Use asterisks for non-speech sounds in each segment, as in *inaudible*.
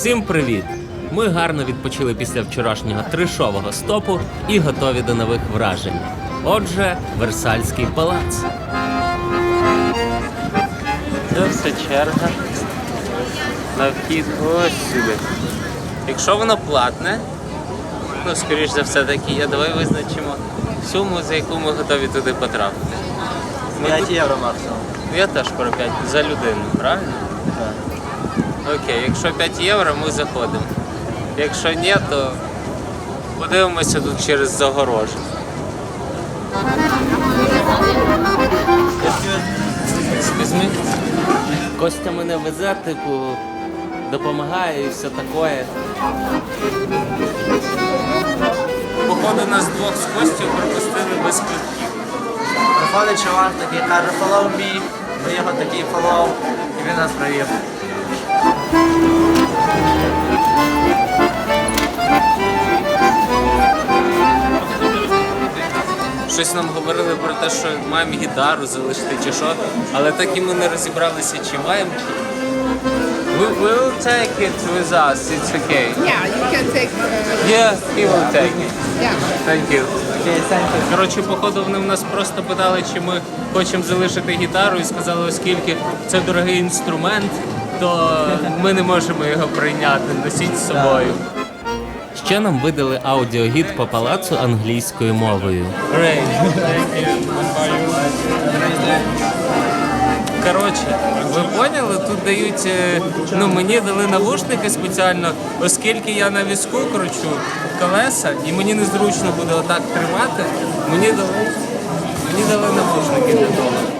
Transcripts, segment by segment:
Всім привіт! Ми гарно відпочили після вчорашнього тришового стопу і готові до нових вражень. Отже, Версальський палац. Це все черга. На вхід ось сюди. Якщо воно платне, ну, скоріш за все таки є, давай визначимо суму, за яку ми готові туди потрапити. 5 євро максимум. Я теж про 5 за людину, правильно? Так. Окей, якщо 5 євро, ми заходимо. Якщо ні, то подивимося тут через загорожу. Костя мене везе, типу, допомагає і все таке. Походу нас двох з Костю пропустили без квитків. Приходить чувак такий, каже, follow me. Ми його такий follow, і він нас провів. Щось нам говорили про те, що маємо гітару залишити чи що, але так і ми не розібралися, чи маємо. We will take it with us, it's okay. Yeah, you can take. Uh, Yeah, he will take it. yeah. Thank you. Коротше, походу вони в нас просто питали, чи ми хочемо залишити гітару, і сказали, оскільки це дорогий інструмент, то ми не можемо його прийняти. Носіть з собою. Ще нам видали аудіогід по палацу англійською мовою. Great. Коротше, ви поняли, тут дають. е, Ну мені дали навушники спеціально, оскільки я на візку кручу колеса, і мені незручно буде отак тримати. Мені дали, мені дали навушники для того.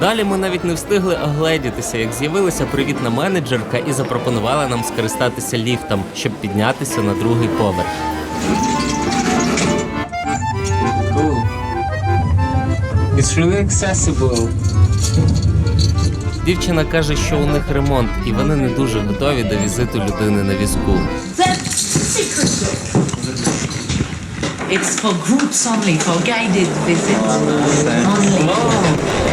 Далі ми навіть не встигли огледітися, як з'явилася привітна менеджерка і запропонувала нам скористатися ліфтом, щоб піднятися на другий поверх. Cool. It's really accessible. Дівчина каже, що у них ремонт, і вони не дуже готові до візиту людини на візку. It's for groups only, for guided visits only.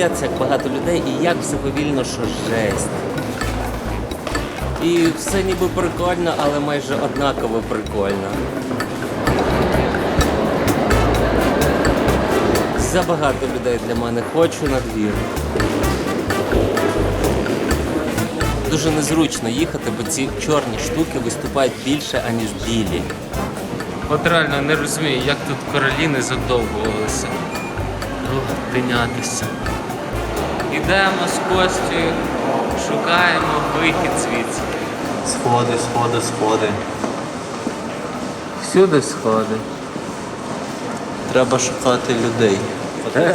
Капець як багато людей і як все повільно, що жесть. І все ніби прикольно, але майже однаково прикольно. Забагато людей для мене. Хочу на двір. Дуже незручно їхати, бо ці чорні штуки виступають більше, аніж білі. От реально не розумію, як тут королі не задовбувалися. Тинятися. Ідемо з Костю, шукаємо вихід звідси. Сходи, сходи, сходи. Всюди сходи. Треба шукати людей. *laughs*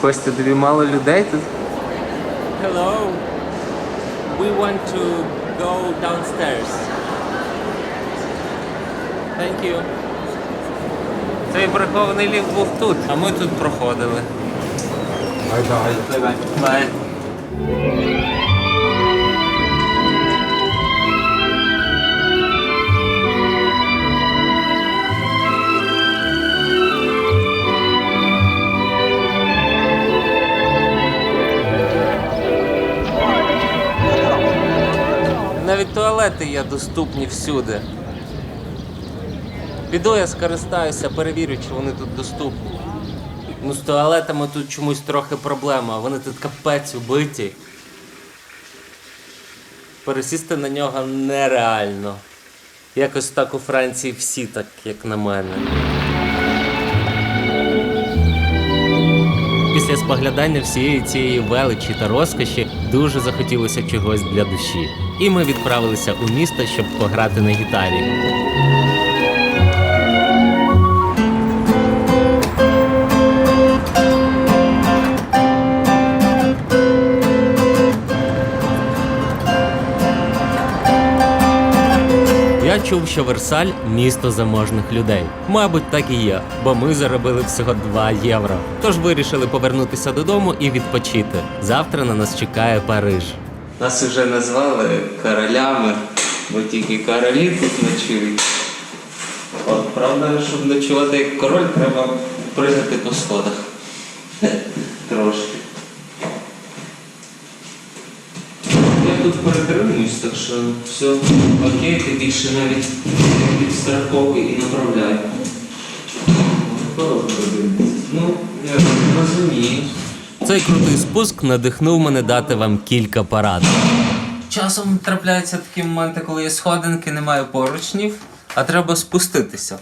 Костя, тобі мало людей тут? Hello. We want to go downstairs. Thank you. Цей прихований ліфт був тут, а ми тут проходили. Бай. Навіть туалети є доступні всюди. Піду я скористаюся, перевірю, чи вони тут доступні. Ну, з туалетами тут чомусь трохи проблема. Вони тут капець убиті. Пересісти на нього нереально. Якось так у Франції всі, так як на мене. Після споглядання всієї цієї величі та розкоші дуже захотілося чогось для душі. І ми відправилися у місто, щоб пограти на гітарі. Я чув, що Версаль місто заможних людей. Мабуть, так і є, бо ми заробили всього 2 євро. Тож вирішили повернутися додому і відпочити. Завтра на нас чекає Париж. Нас вже назвали королями, бо тільки королі тут ночують. От, правда, щоб ночувати як король, треба пригати по сходах. *laughs* Трошки. Я тут перетримуюсь, так що все окей, ти більше навіть підстраховуй і направляй. Ну, я розумію. Цей крутий спуск надихнув мене дати вам кілька порад. Часом трапляються такі моменти, коли є сходинки, немає поручнів, а треба спуститися.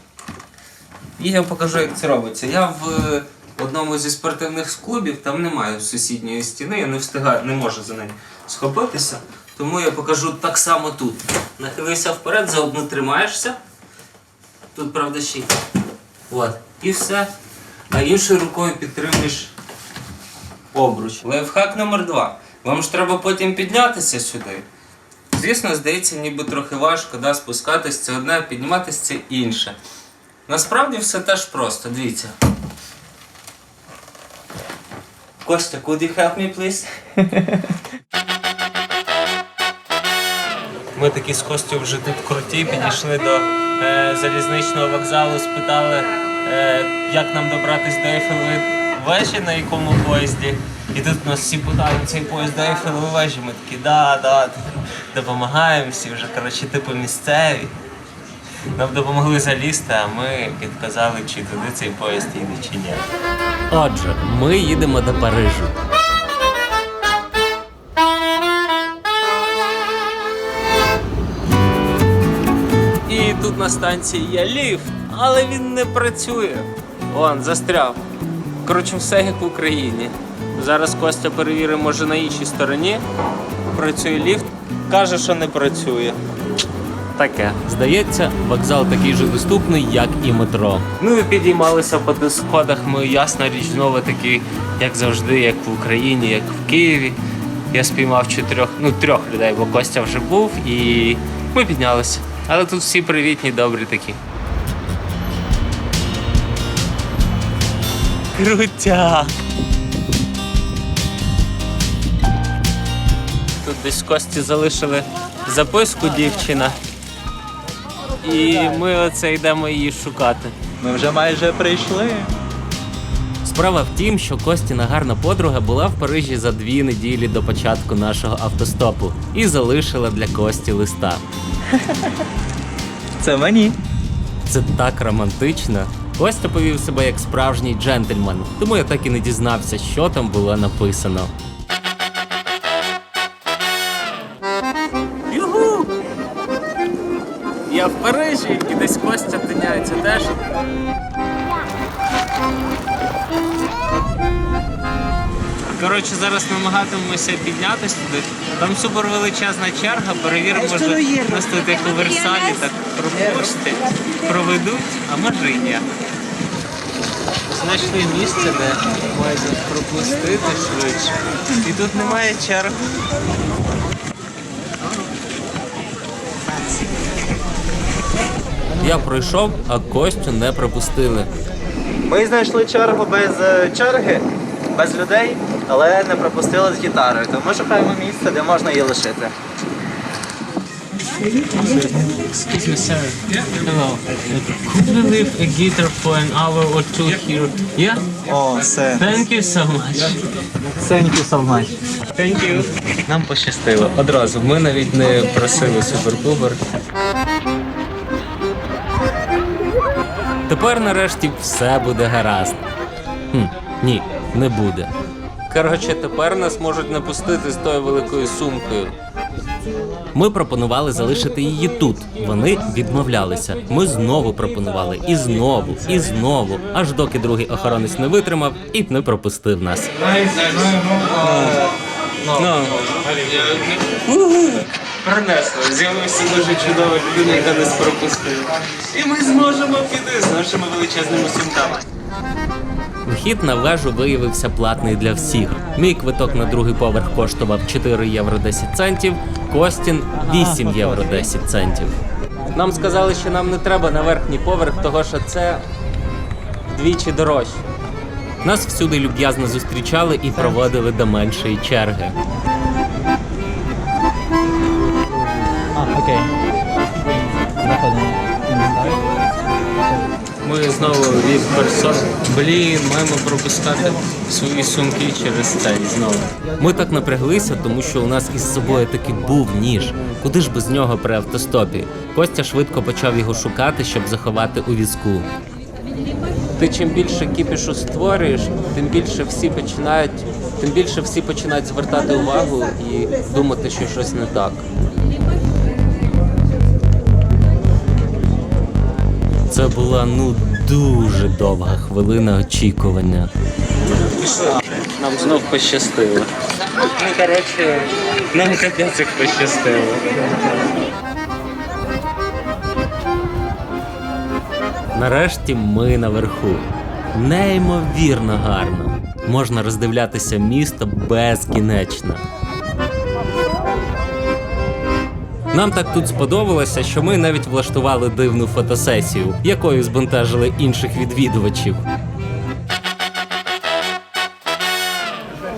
І я покажу, як це робиться. Я в одному зі спортивних клубів, там немає сусідньої стіни, я не встигаю, не можу за неї схопитися. Тому я покажу так само тут. Нахилився вперед, за одну тримаєшся. Тут, правда, ще. От. І все. А іншою рукою підтримуєш обруч. Лайфхак номер два. Вам ж треба потім піднятися сюди. Звісно, здається, ніби трохи важко, да, спускатись це одне, а підніматись це інше. Насправді все теж просто, дивіться. Костя, could you help me, please? *laughs* Ми такі з Костю вже тут круті, підійшли до е, залізничного вокзалу, спитали, е, як нам добратись до Ейфелевої вежі, на якому поїзді. І тут нас всі питають, цей поїзд до Ейфелевої вежі. Ми такі, да, да, допомагаємо всі вже, коротше, типу місцеві. Нам допомогли залізти, а ми підказали, чи туди цей поїзд їде, чи ні. Отже, ми їдемо до Парижу. І тут на станції є ліфт, але він не працює. Вон, застряв. Коротше, все як в Україні. Зараз Костя перевірить, може на іншій стороні. Працює ліфт, каже, що не працює. Таке. Здається, вокзал такий же доступний, як і метро. Ну і підіймалися по сходах. Ми ясна річ знову таки, як завжди, як в Україні, як в Києві. Я спіймав чотирьох, ну трьох людей, бо Костя вже був, і ми піднялися. Але тут всі привітні, добрі такі. Крутяк! Тут десь Кості залишили записку дівчина. І ми оце йдемо її шукати. Ми вже майже прийшли. Справа в тім, що Костіна гарна подруга була в Парижі за дві неділі до початку нашого автостопу і залишила для Кості листа. Це мені. Це так романтично. Костя повів себе як справжній джентльмен, тому я так і не дізнався, що там було написано. В і десь Костя тиняється теж. Коротше, зараз намагатимемося піднятися туди. Там супер величезна черга, перевіримо, може нас тут як у Версалі так пропустять, проведуть, а може і ні. Знайшли місце, де майже пропустити швидше. І тут немає черг. Я пройшов, а Костю не пропустили. Ми знайшли чергу без е, черги, без людей, але не пропустили з гітарою. Тому шукаємо місце, де можна її лишити. Excuse me, sir. Hello. Could we leave a guitar for an hour or two here? Yeah? О, все. Thank you so much. Thank you so much. Thank you. Нам пощастило. Одразу. Ми навіть не просили супер-пубер. Тепер нарешті все буде гаразд. Хм, ні, не буде. Коротше, тепер нас можуть не пустити з тою великою сумкою. Ми пропонували залишити її тут. Вони відмовлялися. Ми знову пропонували і знову, і знову, аж доки другий охоронець не витримав і не пропустив нас. Принесло. З'явився дуже чудова людина, яка нас пропустила. І ми зможемо піти з нашими величезними сумками. Вхід на вежу виявився платний для всіх. Мій квиток на другий поверх коштував 4 євро 10 центів, Костін 8 євро 10 центів. Нам сказали, що нам не треба на верхній поверх, того що це вдвічі дорожче. Нас всюди люб'язно зустрічали і проводили до меншої черги. Ми знову від персон. Блін, маємо пропускати свої сумки через цей знову. Ми так напряглися, тому що у нас із собою таки був ніж. Куди ж без нього при автостопі? Костя швидко почав його шукати, щоб заховати у візку. Ти чим більше кіпішу створюєш, тим більше всі починають, тим більше всі починають звертати увагу і думати, що щось не так. Це була ну дуже довга хвилина очікування. Нам знов пощастило. Ну, коротше, нам капець як пощастило. Нарешті ми наверху. Неймовірно гарно. Можна роздивлятися місто безкінечно. Нам так тут сподобалося, що ми навіть влаштували дивну фотосесію, якою збентежили інших відвідувачів.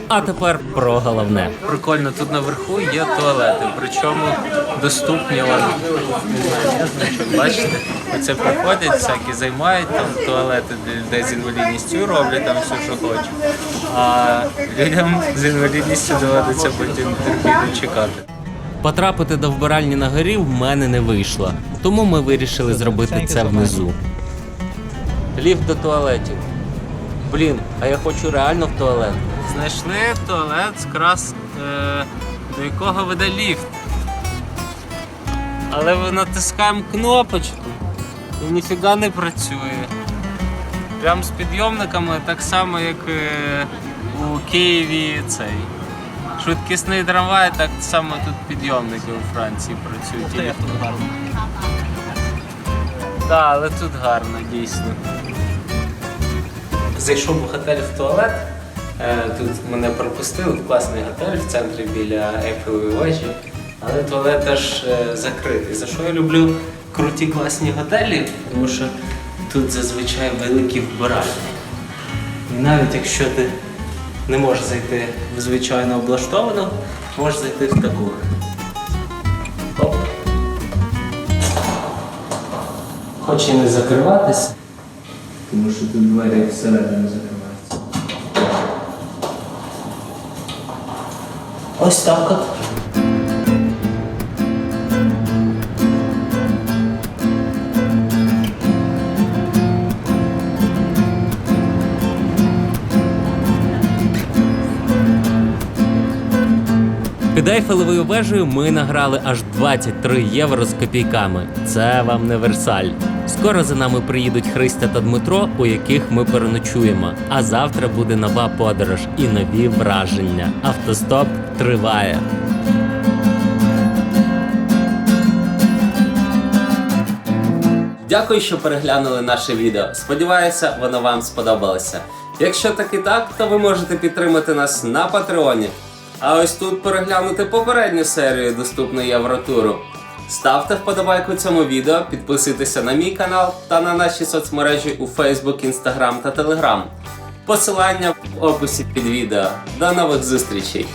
А тепер про головне. Прикольно, тут наверху є туалети, причому доступні вам. Бачите? Оце приходять, всякі займають там туалети для людей з інвалідністю, роблять там все, що хочуть. А людям з інвалідністю доводиться потім терпіти чекати. Потрапити до вбиральні на горі в мене не вийшло, тому ми вирішили зробити це внизу. Ліфт до туалетів. Блін, а я хочу реально в туалет. Знайшли туалет, якраз е, до якого веде ліфт. Але ми натискаємо кнопочку і ніфіга не працює. Прям з підйомниками, так само, як е, у Києві цей. Швидкісний трамвай, так само тут підйомники у Франції працюють. Так, але тут гарно, дійсно. Зайшов в готель в туалет. Е, Тут мене пропустили, в класний готель в центрі біля Ейфелевої вежі, але туалет аж е, закритий. За що я люблю круті класні готелі, тому що тут зазвичай великі вбиральні. І навіть якщо ти не можеш зайти в звичайно облаштовану, можеш зайти в таку. Оп. Хоч і не закриватися, тому що тут двері всередину закриваються. Ось так от. Під Ейфелевою вежею ми награли аж 23 євро з копійками. Це вам не Версаль. Скоро за нами приїдуть Христя та Дмитро, у яких ми переночуємо. А завтра буде нова подорож і нові враження. Автостоп триває. Дякую, що переглянули наше відео. Сподіваюся, воно вам сподобалося. Якщо так і так, то ви можете підтримати нас на Патреоні. А ось тут переглянути попередню серію доступну Євротуру. Ставте вподобайку цьому відео, підписуйтеся на мій канал та на наші соцмережі у Facebook, Instagram та Telegram. Посилання в описі під відео. До нових зустрічей!